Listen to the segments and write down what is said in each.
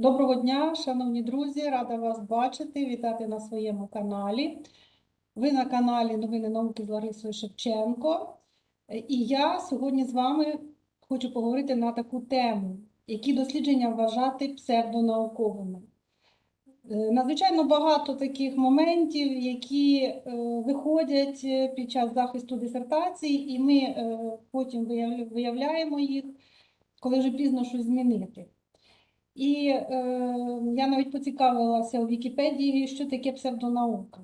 Доброго дня, шановні друзі, рада вас бачити, вітати на своєму каналі. Ви на каналі Новини науки з Ларисою Шевченко. І я сьогодні з вами хочу поговорити на таку тему, які дослідження вважати псевдонауковими. Е, Надзвичайно багато таких моментів, які е, виходять е, під час захисту дисертації, і ми потім виявляємо їх, коли вже пізно щось змінити. І е, я навіть поцікавилася у Вікіпедії, що таке псевдонаука.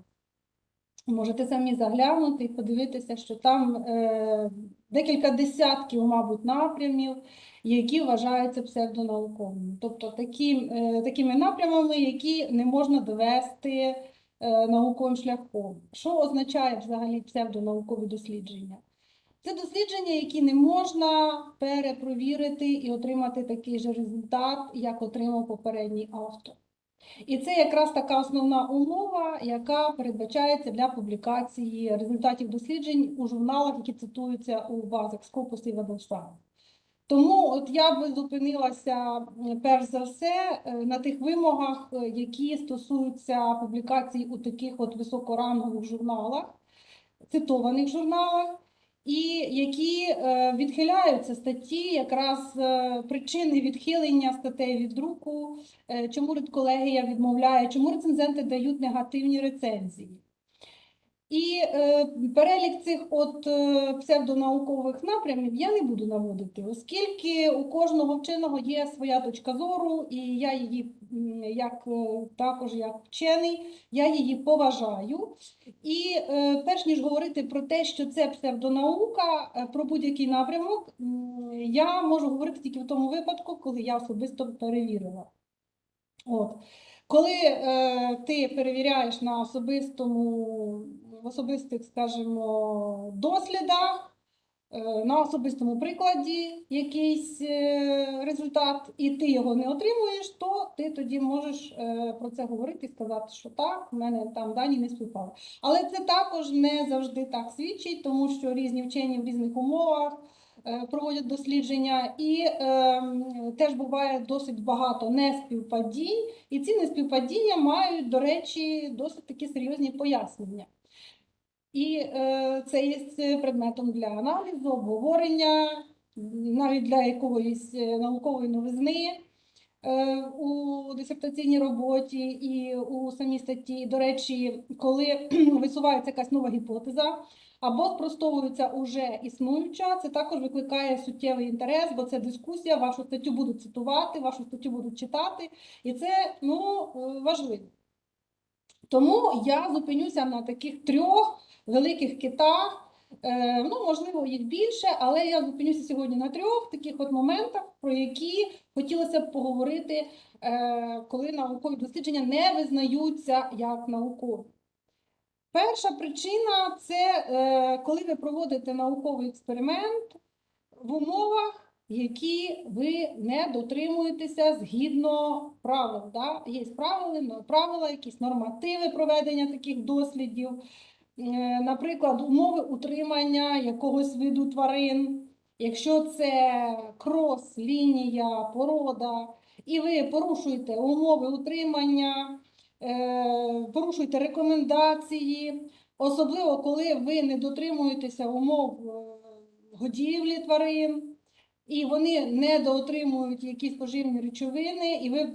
Можете самі заглянути і подивитися, що там е, декілька десятків, мабуть, напрямів, які вважаються псевдонауковими. Тобто такі, е, такими напрямами, які не можна довести е, науковим шляхом. Що означає взагалі псевдонаукові дослідження? Це дослідження, які не можна перепровірити і отримати такий же результат, як отримав попередній автор. І це якраз така основна умова, яка передбачається для публікації результатів досліджень у журналах, які цитуються у базах Scopus і Web. Тому от я би зупинилася перш за все е, на тих вимогах, е, які стосуються публікацій у таких от високорангових журналах, цитованих журналах, і які е, відхиляються статті, якраз е, причини відхилення статей від друку, е, чому редколегія відмовляє, чому рецензенти дають негативні рецензії. І е, перелік цих от е, псевдонаукових напрямів я не буду наводити, оскільки у кожного вченого є своя точка зору, і я її як е, також як вчений, я її поважаю. І е, перш ніж говорити про те, що це псевдонаука, е, про будь-який напрямок, я можу говорити тільки в тому випадку, коли я особисто перевірила. От. Коли е, ти перевіряєш на особистому, в особистих, скажімо, дослідах, на особистому прикладі якийсь е, результат, і ти його не отримуєш, то ти тоді можеш е, про це говорити і сказати, що так, в мене там дані не співпали. Але це також не завжди так свідчить, тому що різні вчені в різних умовах е, проводять дослідження, і е, теж буває досить багато неспівпадінь, і ці неспівпадіння мають, до речі, досить такі серйозні пояснення. І е, це є предметом для аналізу, обговорення, навіть для якоїсь е, наукової новизни е, у дисертаційній роботі і у самій статті. До речі, коли висувається якась нова гіпотеза або спростовується уже існуюча, це також викликає суттєвий інтерес, бо це дискусія, вашу статтю будуть цитувати, вашу статтю будуть читати, і це ну, важливо. Тому я зупинюся на таких трьох великих китах. Е, Ну, можливо, їх більше, але я зупинюся сьогодні на трьох таких от моментах, про які хотілося б поговорити, е, коли наукові дослідження не визнаються як наукові. Перша причина це е, коли ви проводите науковий експеримент в умовах, які ви не дотримуєтеся згідно правил. Да? Є правила, правила, якісь нормативи проведення таких дослідів. Е, Наприклад, умови утримання якогось виду тварин, якщо це крос, лінія, порода, і ви порушуєте умови утримання, е, порушуєте рекомендації, особливо коли ви не дотримуєтеся умов е, годівлі тварин, і вони не доотримують якісь поживні речовини, і ви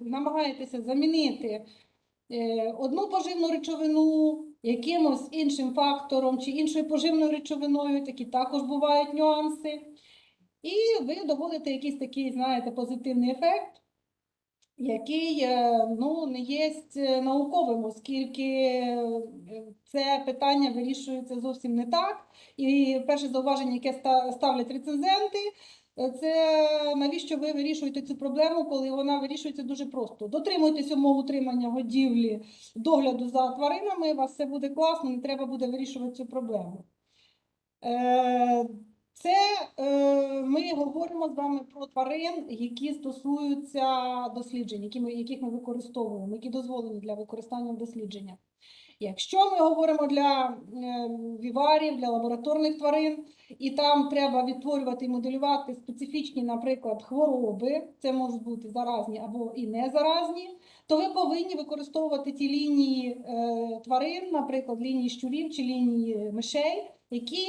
намагаєтеся замінити одну поживну речовину якимось іншим фактором чи іншою поживною речовиною, такі також бувають нюанси. І ви доводите якийсь такий, знаєте, позитивний ефект, який е, ну, не є е, науковим, оскільки е, це питання вирішується зовсім не так. І перше зауваження, яке ста- ставлять рецензенти, е, це навіщо ви вирішуєте цю проблему, коли вона вирішується дуже просто. Дотримуйтесь умов утримання годівлі, догляду за тваринами, у вас все буде класно, не треба буде вирішувати цю проблему. Е, Це е, ми говоримо з вами про тварин, які стосуються досліджень, яких ми використовуємо, які дозволені для використання в дослідженнях. Якщо ми говоримо для е, віварів, для лабораторних тварин, і там треба відтворювати і моделювати специфічні, наприклад, хвороби, це можуть бути заразні або і не заразні, то ви повинні використовувати ті лінії е, тварин, наприклад, лінії щурів чи лінії мишей, які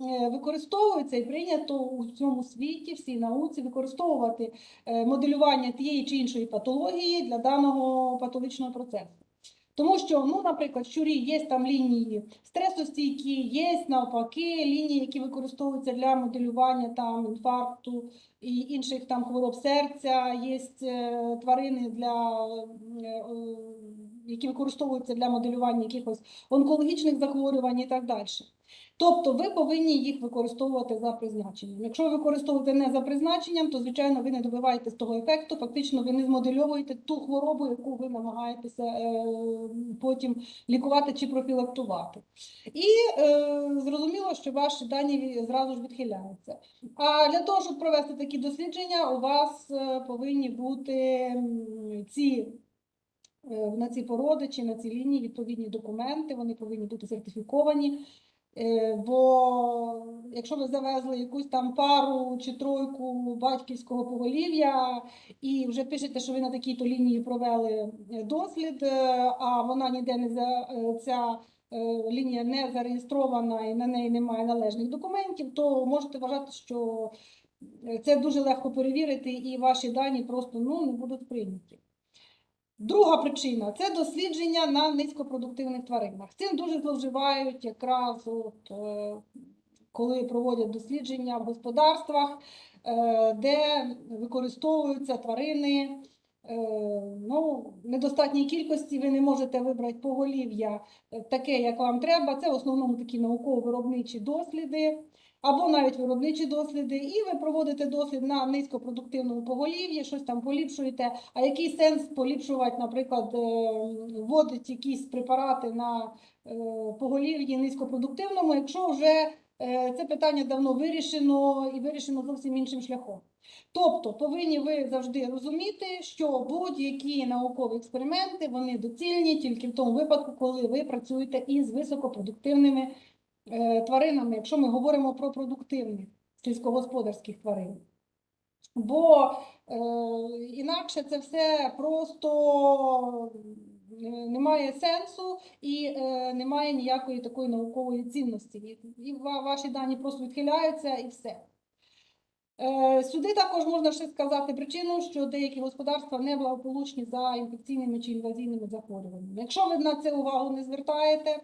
е, використовуються і прийнято у цьому світі, всій науці, використовувати е, моделювання тієї чи іншої патології для даного патологічного процесу. Тому що, ну, наприклад, щурі є там лінії стресостійкі, є навпаки лінії, які використовуються для моделювання там інфаркту і інших там хвороб серця, є е, тварини для е, які використовуються для моделювання якихось онкологічних захворювань і так далі. Тобто ви повинні їх використовувати за призначенням. Якщо ви використовуєте не за призначенням, то звичайно ви не добиваєтесь того ефекту. Фактично, ви не змодельовуєте ту хворобу, яку ви намагаєтеся е, потім лікувати чи профілактувати. І е, зрозуміло, що ваші дані зразу ж відхиляються. А для того, щоб провести такі дослідження, у вас е, повинні бути ці е, на ці породи чи на ці лінії відповідні документи, вони повинні бути сертифіковані. Е, Бо якщо ви завезли якусь там пару чи тройку батьківського поголів'я і вже пишете, що ви на такій-то лінії провели е, дослід, е, а вона ніде не за ця лінія не зареєстрована і на неї немає належних документів, то можете вважати, що це дуже легко перевірити, і ваші дані просто ну, не будуть прийняті. Друга причина це дослідження на низькопродуктивних тваринах. Цим дуже зловживають якраз от, е, коли проводять дослідження в господарствах, е, де використовуються тварини е, ну, в недостатній кількості. Ви не можете вибрати поголів'я таке, як вам треба. Це в основному такі науково-виробничі досліди. Або навіть виробничі досліди, і ви проводите дослід на низькопродуктивному поголів'ї, щось там поліпшуєте. А який сенс поліпшувати, наприклад, е, вводити якісь препарати на е, поголів'ї низькопродуктивному, якщо вже е, це питання давно вирішено і вирішено зовсім іншим шляхом. Тобто повинні ви завжди розуміти, що будь-які наукові експерименти вони доцільні тільки в тому випадку, коли ви працюєте із високопродуктивними тваринами, якщо ми говоримо про продуктивних сільськогосподарських тварин. Бо е, інакше це все просто е, немає сенсу і е, немає ніякої такої наукової цінності. І, і ваші дані просто відхиляються і все. Е, Сюди також можна ще сказати причину, що деякі господарства не благополучні за інфекційними чи інвазійними захворюваннями. Якщо ви на це увагу не звертаєте,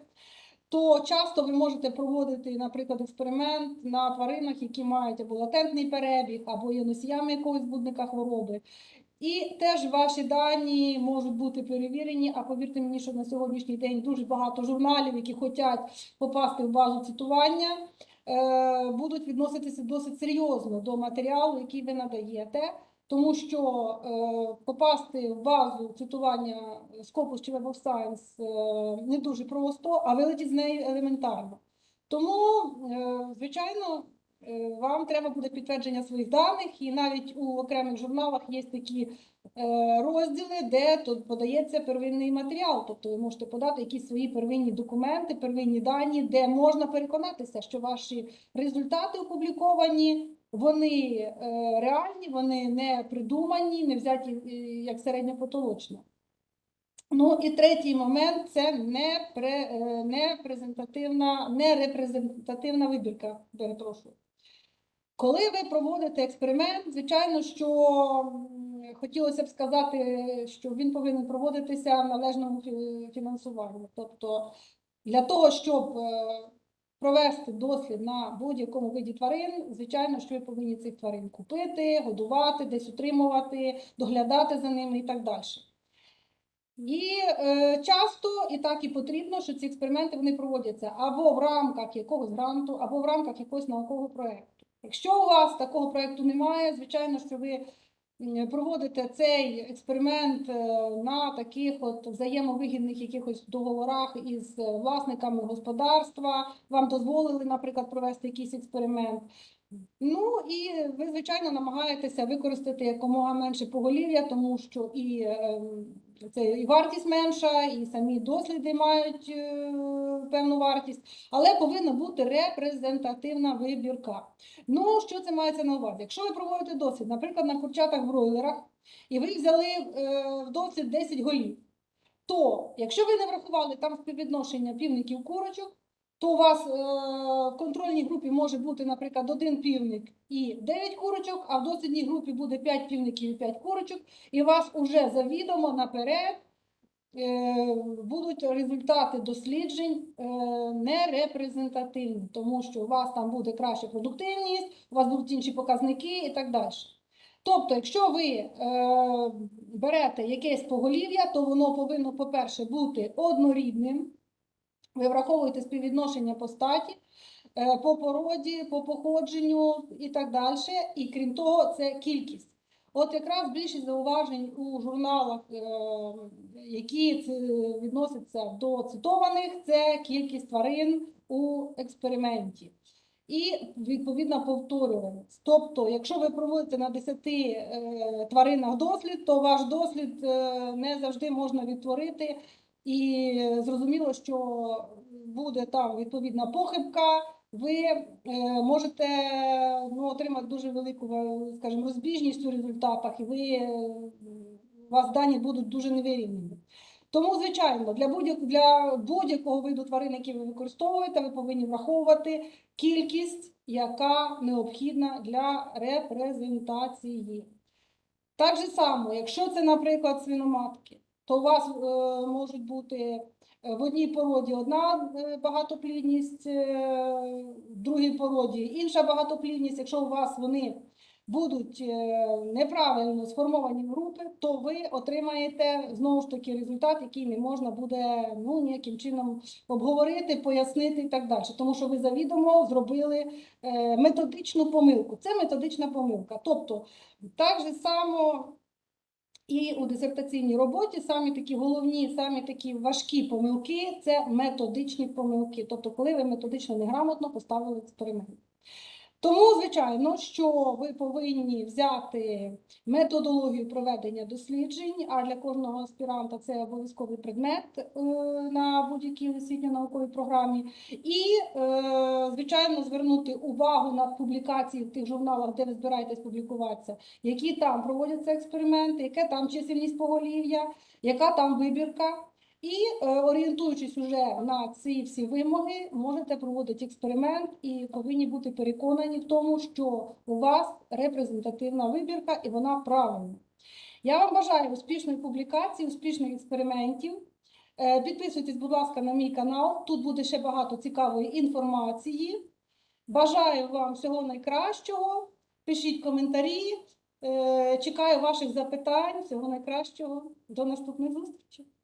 то часто ви можете проводити, наприклад, експеримент на тваринах, які мають або латентний перебіг, або є носіями якогось збудника хвороби. І теж ваші дані можуть бути перевірені. А повірте мені, що на сьогоднішній день дуже багато журналів, які хочуть попасти в базу цитування, е, будуть відноситися досить серйозно до матеріалу, який ви надаєте. Тому що е, попасти в базу цитування Scopus чи Web of Science е, не дуже просто, а вилетіти з неї елементарно. Тому, е, звичайно, е, вам треба буде підтвердження своїх даних, і навіть у окремих журналах є такі е, розділи, де тут подається первинний матеріал. Тобто ви можете подати якісь свої первинні документи, первинні дані, де можна переконатися, що ваші результати опубліковані. Вони е, реальні, вони не придумані, не взяті е, як середньопотолочно. Ну і третій момент це не, пре, е, не презентативна, не репрезентативна вибірка. Перепрошую. Коли ви проводите експеримент, звичайно, що хотілося б сказати, що він повинен проводитися в належному фі- фінансуванні. Тобто для того, щоб провести дослід на будь-якому виді тварин, звичайно, що ви повинні цих тварин купити, годувати, десь утримувати, доглядати за ними і так далі. І е, часто і так і потрібно, що ці експерименти вони проводяться або в рамках якогось гранту, або в рамках якогось наукового проєкту. Якщо у вас такого проєкту немає, звичайно, що ви м, проводите цей експеримент е, на таких от взаємовигідних якихось договорах із е, власниками господарства, вам дозволили, наприклад, провести якийсь експеримент. Ну і ви, звичайно, намагаєтеся використати якомога менше поголів'я, тому що і ем, це і вартість менша, і самі досліди мають е, певну вартість, але повинна бути репрезентативна вибірка. Ну, що це мається на увазі? Якщо ви проводите дослід, наприклад, на курчатах-бройлерах, і ви взяли е, в дослід 10 голів, то якщо ви не врахували там співвідношення півників курочок, то у вас е, в контрольній групі може бути, наприклад, один півник і 9 курочок, а в дослідній групі буде 5 півників і 5 курочок, і у вас уже завідомо наперед е, будуть результати досліджень е, нерепрезентативні, тому що у вас там буде краща продуктивність, у вас будуть інші показники і так далі. Тобто, якщо ви е, берете якесь поголів'я, то воно повинно, по-перше, бути однорідним. Ви враховуєте співвідношення по статі, е, по породі, по походженню і так далі. І крім того, це кількість. От якраз більшість зауважень у журналах, е, які відносяться до цитованих, це кількість тварин у експерименті. І відповідна повторюваність. Тобто, якщо ви проводите на 10 е, тваринах дослід, то ваш дослід не завжди можна відтворити і зрозуміло, що буде там відповідна похибка, ви е, можете ну, отримати дуже велику е, скажімо, розбіжність у результатах, і ви, е, у вас дані будуть дуже невирівнені. Тому, звичайно, для будь- для будь-якого виду тварин, який ви використовуєте, ви повинні враховувати кількість, яка необхідна для репрезентації. Так же само, якщо це, наприклад, свиноматки, то у вас е, можуть бути е, в одній породі одна е, багатоплідність, в другій породі інша багатоплідність. Якщо у вас вони будуть неправильно сформовані в групи, то ви отримаєте знову ж таки результат, який не можна буде ну, ніяким чином обговорити, пояснити і так далі. Тому що ви завідомо зробили методичну помилку. Це методична помилка. Тобто, так же само. І у дисертаційній роботі самі такі головні, самі такі важкі помилки це методичні помилки. Тобто, коли ви методично неграмотно поставили експеримент. Тому, звичайно, що ви повинні взяти методологію проведення досліджень, а для кожного аспіранта це обов'язковий предмет е, на будь-якій освітньо-науковій програмі. І, е, звичайно, звернути увагу на публікації в тих журналах, де ви збираєтесь публікуватися, які там проводяться експерименти, яка там чисельність поголів'я, яка там вибірка. І е, орієнтуючись уже на ці всі вимоги, можете проводити експеримент і повинні бути переконані в тому, що у вас репрезентативна вибірка і вона правильна. Я вам бажаю успішної публікації, успішних експериментів. Е, Підписуйтесь, будь ласка, на мій канал. Тут буде ще багато цікавої інформації. Бажаю вам всього найкращого. Пишіть коментарі. Е, Чекаю ваших запитань. Всього найкращого. До наступних зустрічей.